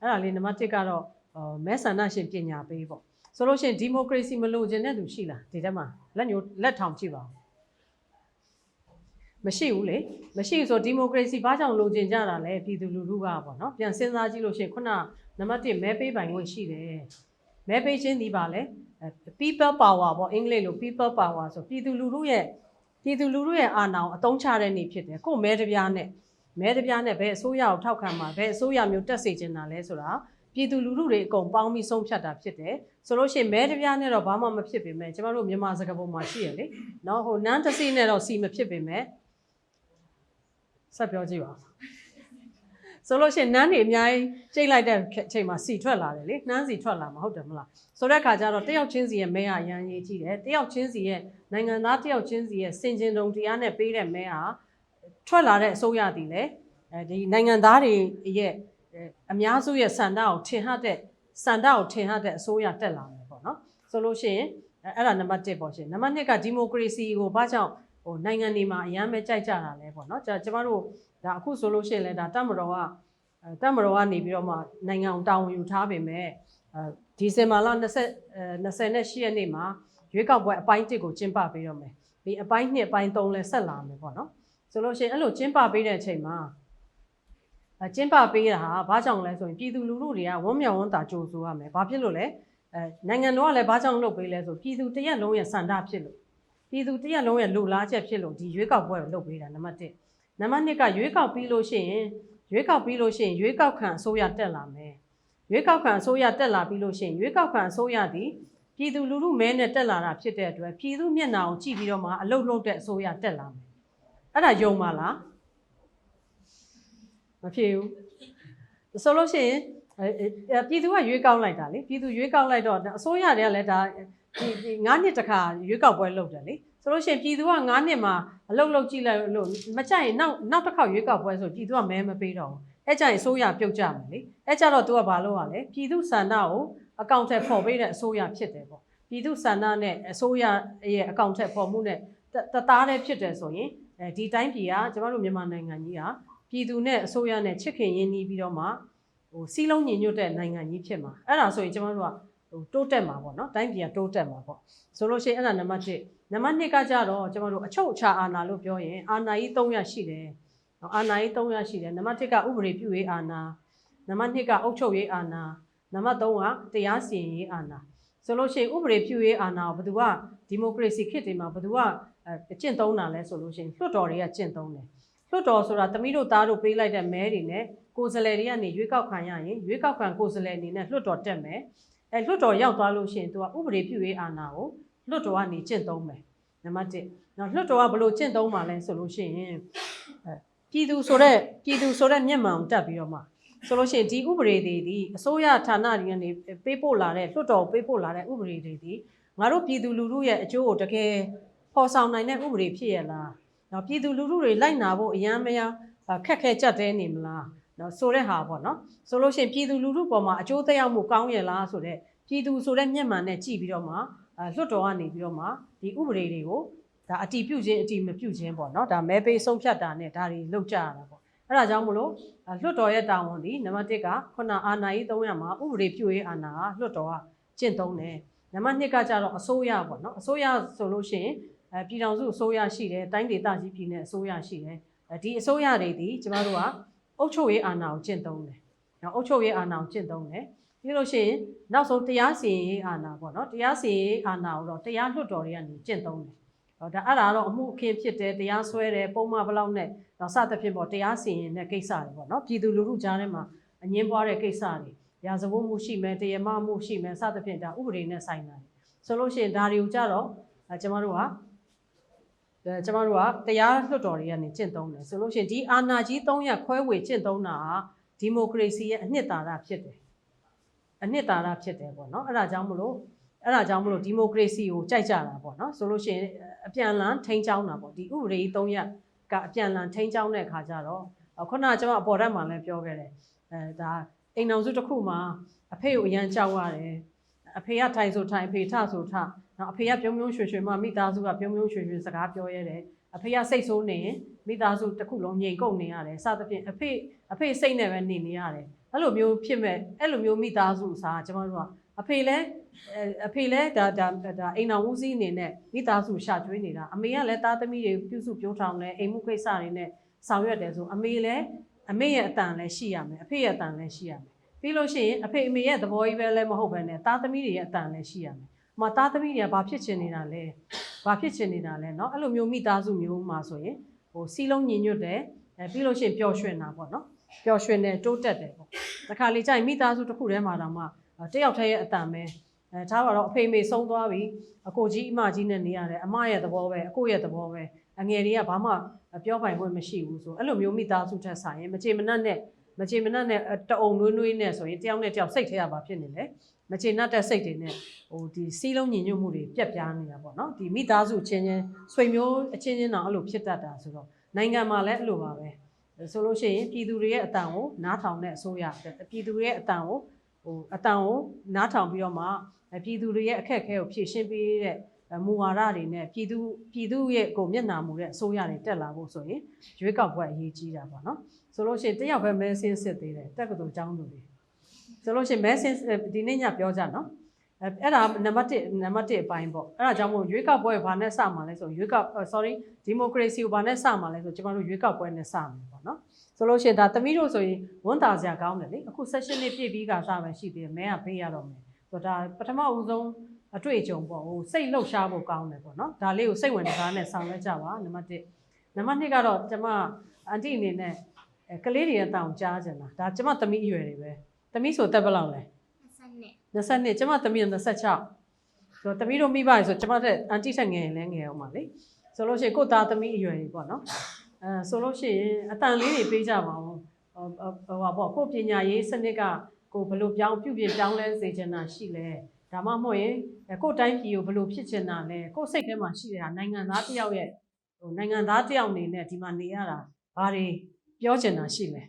အဲ့ဒါလေးနံပါတ်1ကတော့မဲဆန္ဒရှင်ပညာပေးပေါ့ဆိုလို့ရှိရင်ဒီမိုကရေစီမလိုချင်တဲ့သူရှိလားဒီထဲမှာလက်ညိုလက်ထောင်ကြည့်ပါဦးမရှိဘူးလေမရှိဘူးဆိုဒီမိုကရေစီဘာကြောင့်လိုချင်ကြတာလဲပြည်သူလူထုကပေါ့နော်ပြန်စဉ်းစားကြည့်လို့ရှိရင်ခုနနံပါတ်1မဲပေးပိုင်ခွင့်ရှိတယ်မဲပေးခြင်းဒီပါလဲ people power ပေါ့အင်္ဂလိပ်လို people power ဆိုပြည်သူလူထုရဲ့ပြည်သူလူထုရဲ့အာဏာကိုအသုံးချတဲ့နေ့ဖြစ်တယ်ကို့မဲတစ်ပြားနဲ့ မဲတစ်ပြားနဲ့ဘယ်အစိုးရကိုထောက်ခံမှာဘယ်အစိုးရမျိုးတက်စေချင်တာလဲဆိုတာပြည်သူလူထုတွေအကုန်ပေါင်းပြီးဆုံးဖြတ်တာဖြစ်တယ်ဆိုလို့ရှိရင်မဲတစ်ပြားနဲ့တော့ဘာမှမဖြစ်ပေမဲ့ကျမတို့မြန်မာစကားပုံမှာရှိရလေနော်ဟိုနန်းတစ်စီနဲ့တော့စီမဖြစ်ပေမဲ့ဆက်ပြောကြည့်ပါဦးဆိုလို့ရှိရင်နန်းတွေအများကြီးကျိတ်လိုက်တဲ့အချိန်မှာစီထွက်လာတယ်လေနှမ်းစီထွက်လာမှာဟုတ်တယ်မလားဆိုတဲ့အခါကျတော့တယောက်ချင်းစီရဲ့မဲဟာအရန်ရေးကြီးတယ်တယောက်ချင်းစီရဲ့နိုင်ငံသားတယောက်ချင်းစီရဲ့စင်ကျင်တုံတရားနဲ့ပေးတဲ့မဲဟာ ထွက်လာတဲ့အစိုးရတည်လေအဲဒီနိုင်ငံသားတွေရဲ့အဲအများစုရဲ့စန္ဒကိုထင်ဟပ်တဲ့စန္ဒကိုထင်ဟပ်တဲ့အစိုးရတက်လာမယ်ပေါ့နော်ဆိုလို့ရှိရင်အဲအဲ့ဒါနံပါတ်1ပေါ့ရှင်နံပါတ်2ကဒီမိုကရေစီကိုဘာကြောင့်ဟိုနိုင်ငံတွေမှာအရန်ပဲကြိုက်ကြတာလဲပေါ့နော်ကျကျမတို့ဒါအခုဆိုလို့ရှိရင်လည်းဒါတက်မတော်ကအဲတက်မတော်ကနေပြီးတော့မှနိုင်ငံကိုတာဝန်ယူထားပေမဲ့အဲဒီဇင်ဘာလ20အဲ28ရက်နေ့မှာရွေးကောက်ပွဲအပိုင်း1ကိုကျင်းပပေးတော့မယ်ဒီအပိုင်း2အပိုင်း3လဲဆက်လာမယ်ပေါ့နော် ဆိုလို့ရှိရင်အဲ့လိုကျင်းပပေးတဲ့အချိန်မှာအဲကျင်းပပေးတာဟာဘာကြောင့်လဲဆိုရင်ပြည်သူလူထုတွေကဝမ်းမြောက်ဝမ်းသာကြိုဆိုရမယ်ဘာဖြစ်လို့လဲအဲနိုင်ငံတော်ကလည်းဘာကြောင့်လုပ်ပေးလဲဆိုပြည်သူတရက်လုံးရဲ့စန္ဒဖြစ်လို့ပြည်သူတရက်လုံးရဲ့လူလားချက်ဖြစ်လို့ဒီရွေးကောက်ပွဲကိုလုပ်ပေးတာနံပါတ်1နံပါတ်2ကရွေးကောက်ပြီးလို့ရှိရင်ရွေးကောက်ပြီးလို့ရှိရင်ရွေးကောက်ခံအစိုးရတက်လာမယ်ရွေးကောက်ခံအစိုးရတက်လာပြီးလို့ရှိရင်ရွေးကောက်ခံအစိုးရသည်ပြည်သူလူထုမဲနဲ့တက်လာတာဖြစ်တဲ့အတွက်ပြည်သူမျက်နှာကိုကြည့်ပြီးတော့မှအလုတ်လုတ်တဲ့အစိုးရတက်လာမယ် အဲ့ဒါယုံပါလားမဖြစ်ဘူးဆိုလို့ရှိရင်အဲအဲပြည်သူကရွေးကောက်လိုက်တာလေပြည်သူရွေးကောက်လိုက်တော့အစိုးရတွေကလည်းဒါဒီဒီ9နှစ်တခါရွေးကောက်ပွဲလုပ်တယ်လေဆိုလို့ရှိရင်ပြည်သူက9နှစ်မှာအလုတ်လုတ်ကြည့်လိုက်လို့မကြိုက်ရင်နောက်နောက်တစ်ခေါက်ရွေးကောက်ပွဲဆိုပြည်သူကမဲမပေးတော့ဘူးအဲကြရင်အစိုးရပြုတ်ကြမယ်လေအဲကြတော့ तू ကဘာလုပ်ရလဲပြည်သူစန္ဒကိုအကောင့်ထက်ဖော်ပေးတဲ့အစိုးရဖြစ်တယ်ပေါ့ပြည်သူစန္ဒနဲ့အစိုးရရဲ့အကောင့်ထက်ဖော်မှုနဲ့တသားတည်းဖြစ်တယ်ဆိုရင် အဲဒီတိုင်းပြည်ကကျမတို့မြန်မာနိုင်ငံကြီးကပြည်သူနဲ့အစိုးရနဲ့ချစ်ခင်ရင်းနှီးပြီးတော့မှဟိုစီးလုံးညီညွတ်တဲ့နိုင်ငံကြီးဖြစ်မှာအဲ့ဒါဆိုရင်ကျမတို့ကဟိုတိုးတက်မှာပေါ့နော်တိုင်းပြည်ကတိုးတက်မှာပေါ့ဆိုလို့ရှိရင်အဲ့ဒါနံပါတ်1နံပါတ်2ကကြတော့ကျမတို့အချုပ်အခြာအာဏာလို့ပြောရင်အာဏာကြီး300ရှိတယ်နော်အာဏာကြီး300ရှိတယ်နံပါတ်1ကဥပဒေပြုရေးအာဏာနံပါတ်2ကအုပ်ချုပ်ရေးအာဏာနံပါတ်3ကတရားစီရင်ရေးအာဏာ ဆိုလို့ရှိရင်ဥပဒေပြုရေးအာဏာကိုဘယ်သူကဒီမိုကရေစီခေတ်တွေမှာဘယ်သူကအဲကျင့်သုံးတာလဲဆိုလို့ရှိရင်လွှတ်တော်တွေကကျင့်သုံးတယ်လွှတ်တော်ဆိုတာတမိတို့သားတို့ပေးလိုက်တဲ့မဲတွေနဲ့ကိုယ်စားလှယ်တွေကနေရွေးကောက်ခံရရင်ရွေးကောက်ခံကိုယ်စားလှယ်အနေနဲ့လွှတ်တော်တက်မယ်အဲလွှတ်တော်ရောက်သွားလို့ရှိရင်သူကဥပဒေပြုရေးအာဏာကိုလွှတ်တော်ကနေကျင့်သုံးမယ်နံပါတ်1နော်လွှတ်တော်ကဘယ်လိုကျင့်သုံးမှာလဲဆိုလို့ရှိရင်အဲပြည်သူဆိုတဲ့ပြည်သူဆိုတဲ့မျက်မှန်ကိုတက်ပြီးတော့မှ ဆိုလို့ရှိရင်ဒီဥပဒေတွေဒီအစိုးရဌာနတွေကနေပေးပို့လာတဲ့လွှတ်တော်ပေးပို့လာတဲ့ဥပဒေတွေဒီငါတို့ပြည်သူလူထုရဲ့အကျိုးကိုတကယ်ဖော်ဆောင်နိုင်တဲ့ဥပဒေဖြစ်ရလားနော်ပြည်သူလူထုတွေလိုက်နာဖို့အရန်မရခက်ခဲကြက်တဲနေမလားနော်ဆိုတဲ့ဟာပေါ့နော်ဆိုလို့ရှိရင်ပြည်သူလူထုပေါ်မှာအကျိုးသက်ရောက်မှုကောင်းရလားဆိုတဲ့ပြည်သူဆိုတဲ့မျက်မှန်နဲ့ကြည့်ပြီးတော့မှအဲလွှတ်တော်ကနေပြီးတော့မှဒီဥပဒေတွေကိုဒါအတီးပြုတ်ခြင်းအတီးမပြုတ်ခြင်းပေါ့နော်ဒါမဲပေးဆုံးဖြတ်တာနဲ့ဒါတွေလုပ်ကြရတာပေါ့ အဲ့ဒါကြောင့်မလို့လွှတ်တော်ရဲ့တာဝန်ဒီနံပါတ်1ကခုနအာဏာကြီး300မှာဥပဒေပြုရေးအာဏာကလွှတ်တော်ကကျင့်သုံးတယ်နံပါတ်2ကကြတော့အစိုးရပေါ့နော်အစိုးရဆိုလို့ရှိရင်အဲပြည်ထောင်စုအစိုးရရှိတယ်တိုင်းဒေသကြီးပြည်နယ်အစိုးရရှိတယ်ဒီအစိုးရတွေဒီကျမတို့ကအုပ်ချုပ်ရေးအာဏာကိုကျင့်သုံးတယ်နော်အုပ်ချုပ်ရေးအာဏာကိုကျင့်သုံးတယ်ပြီးလို့ရှိရင်နောက်ဆုံးတရားစီရင်ရေးအာဏာပေါ့နော်တရားစီရင်ရေးအာဏာကိုတော့တရားလွှတ်တော်တွေကနေကျင့်သုံးတယ် ဟောဒါအဲ့ဒါတော့အမှုအခင်းဖြစ်တယ်တရားစွဲတယ်ပုံမှန်ဘလောက်နဲ့တော့စသဖြင့်ပေါ့တရားစီရင်တဲ့ကိစ္စတွေပေါ့နော်ပြည်သူလူထုကြားထဲမှာအငင်းပွားတဲ့ကိစ္စတွေရာဇဝတ်မှုရှိမယ်တရားမမှုရှိမယ်စသဖြင့်ဒါဥပဒေနဲ့ဆိုင်တာဆိုလို့ရှိရင်ဒါတွေကိုကြတော့အဲကျမတို့ကအဲကျမတို့ကတရားလွှတ်တော်တွေကနေကျင့်သုံးတယ်ဆိုလို့ရှိရင်ဒီအာဏာကြီး300ခွဲဝေကျင့်သုံးတာဟာဒီမိုကရေစီရဲ့အနှစ်သာရဖြစ်တယ်အနှစ်သာရဖြစ်တယ်ပေါ့နော်အဲ့ဒါကြောင့်မလို့ အဲ့ဒါကြောင့်မလို့ဒီမိုကရေစီကိုကြိုက်ကြတာပေါ့နော်ဆိုလို့ရှိရင်အပြန်လန်းထိန်းချောင်းတာပေါ့ဒီဥပဒေ300ကအပြန်လန်းထိန်းချောင်းတဲ့အခါကျတော့ခုနကကျွန်မအပေါ်ဓာတ်မှာလည်းပြောခဲ့တယ်အဲဒါအိမ်အောင်စုတစ်ခုမှာအဖေကိုအရန်ကြောက်ရတယ်အဖေကထိုင်ဆိုထိုင်အဖေထဆိုထနော်အဖေကပြုံးပြုံးရွှွှွှွှွှမိသားစုကပြုံးပြုံးရွှွှွှွှစကားပြောရတယ်အဖေကစိတ်ဆိုးနေရင်မိသားစုတစ်ခုလုံးငြိမ်ကုန်နေရတယ်စသဖြင့်အဖေအဖေစိတ်နဲ့ပဲနေနေရတယ်အဲ့လိုမျိုးဖြစ်မဲ့အဲ့လိုမျိုးမိသားစုအစားကျမတို့က အဖေလဲအဲအဖေလဲဒါဒါဒါအိမ်တော်ဦးစီးအနေနဲ့မိသားစုရှာကျွေးနေတာအမေကလည်းသားသမီးတွေပြုစုပြောထောင်လဲအိမ်မှုကိစ္စတွေနဲ့ဆောင်ရွက်တယ်ဆိုအမေလည်းအမေရဲ့အတန်လည်းရှိရမယ်အဖေရဲ့အတန်လည်းရှိရမယ်ပြီးလို့ရှိရင်အဖေအမေရဲ့သဘောကြီးပဲလည်းမဟုတ်ဘဲနဲ့သားသမီးတွေရဲ့အတန်လည်းရှိရမယ်။မသားသမီးတွေကဘာဖြစ်ချင်နေတာလဲ။ဘာဖြစ်ချင်နေတာလဲเนาะအဲ့လိုမျိုးမိသားစုမျိုးမှာဆိုရင်ဟိုစီလုံးညီညွတ်တယ်အဲပြီးလို့ရှိရင်ပျော်ရွှင်တာပေါ့နော်။ပျော်ရွှင်တယ်တိုးတက်တယ်ပေါ့။တခါလေကြာရင်မိသားစုတစ်ခုတည်းမှာတောင်မှ တယောက်တည်းရဲ့အတန်ပဲအဲထားပါတော့အဖေအမေဆုံးသွားပြီအကိုကြီးအမကြီးနဲ့နေရတယ်အမရဲ့သဘောပဲအကိုရဲ့သဘောပဲအငယ်တွေကဘာမှပြောပိုင်ခွင့်မရှိဘူးဆိုအဲ့လိုမျိုးမိသားစုထက်ဆိုင်ရင်မကြေမနက်နဲ့မကြေမနက်နဲ့တအုံနွေးနွေးနဲ့ဆိုရင်တယောက်နဲ့တယောက်စိတ်ထဲရပါဖြစ်နေလေမကြေနပ်တဲ့စိတ်တွေနဲ့ဟိုဒီစီးလုံးညီညွတ်မှုတွေပြက်ပြားနေတာပေါ့နော်ဒီမိသားစုချင်းချင်းဆွေမျိုးအချင်းချင်းတော့အဲ့လိုဖြစ်တတ်တာဆိုတော့နိုင်ငံမှာလည်းအဲ့လိုပါပဲဆိုလို့ရှိရင်ပြည်သူတွေရဲ့အတန်ကိုနားထောင်တဲ့အစိုးရပြည်သူတွေရဲ့အတန်ကို ဟိုအတန်ကိုနားထောင်ပြီးတော့မှပြည်သူတွေရဲ့အခက်အခဲကိုဖြေရှင်းပေးတဲ့မူဝါဒတွေနဲ့ပြည်သူပြည်သူရဲ့ကိုမျက်နှာမူတဲ့အစိုးရတွေတက်လာဖို့ဆိုရင်ရွေးကောက်ပွဲအရေးကြီးတာပေါ့နော်ဆိုလို့ရှိရင်တယောက်ပဲမဲဆင်းစစ်သေးတယ်တက်ကတူចောင်းသူတွေဆိုလို့ရှိရင်မဲဆင်းဒီနေ့ညပြောကြနော်အဲအဲ့ဒါနံပါတ်1နံပါတ်1အပိုင်းပေါ့အဲ့ဒါကြောင့်မို့ရွေးကောက်ပွဲဘာနဲ့စမှာလဲဆိုရွေးကောက် sorry democracy ကိုဘာနဲ့စမှာလဲဆိုကျွန်တော်တို့ရွေးကောက်ပွဲနဲ့စမယ်ပေါ့နော် ဆိုလို့ရှိရင်ဒါသမီးတို့ဆိုရင်ဝန်တာစရာကောင်းတယ်လေအခု session လေးပြည့်ပြီးကစားမယ်ရှိသေးတယ်မဲကပေးရတော့မယ်ဆိုတော့ဒါပထမဦးဆုံးအတွေ့အကြုံပေါ့ဟိုစိတ်လှုပ်ရှားဖို့ကောင်းတယ်ပေါ့နော်ဒါလေးကိုစိတ်ဝင်စားနဲ့ဆောင်ရွက်ကြပါနံပါတ်1နံပါတ်2ကတော့ကျွန်မအန်တီအနေနဲ့အဲကလေးတွေရဲ့တောင်ကြားကြတာဒါကျွန်မသမီးအရွယ်တွေပဲသမီးဆိုတက်ဘယ်လောက်လဲ20နဲ့20နှစ်ကျွန်မသမီးက26ဆိုတော့သမီးတို့မိဘတွေဆိုကျွန်မတဲ့အန်တီထက်ငယ်ရင်လည်းငယ်အောင်ပါလေဆိုလို့ရှိရင်ကိုယ့်သားသမီးအရွယ်တွေပေါ့နော် အဲဆိုလို့ရှိရင်အတန်လေးတွေပေးကြပါဦးဟိုဟိုပါပေါ့ကိုယ့်ပညာရေးစနစ်ကကိုဘယ်လိုပြောင်းပြုပြင်ပြောင်းလဲစေချင်တာရှိလဲဒါမှမဟုတ်ရင်ကိုယ့်တိုင်းပြည်ကိုဘယ်လိုဖြစ်ချင်တာလဲကိုယ့်စိတ်ထဲမှာရှိတဲ့ဟာနိုင်ငံသားတစ်ယောက်ရဲ့ဟိုနိုင်ငံသားတစ်ယောက်အနေနဲ့ဒီမှာနေရတာဘာတွေပြောချင်တာရှိလဲ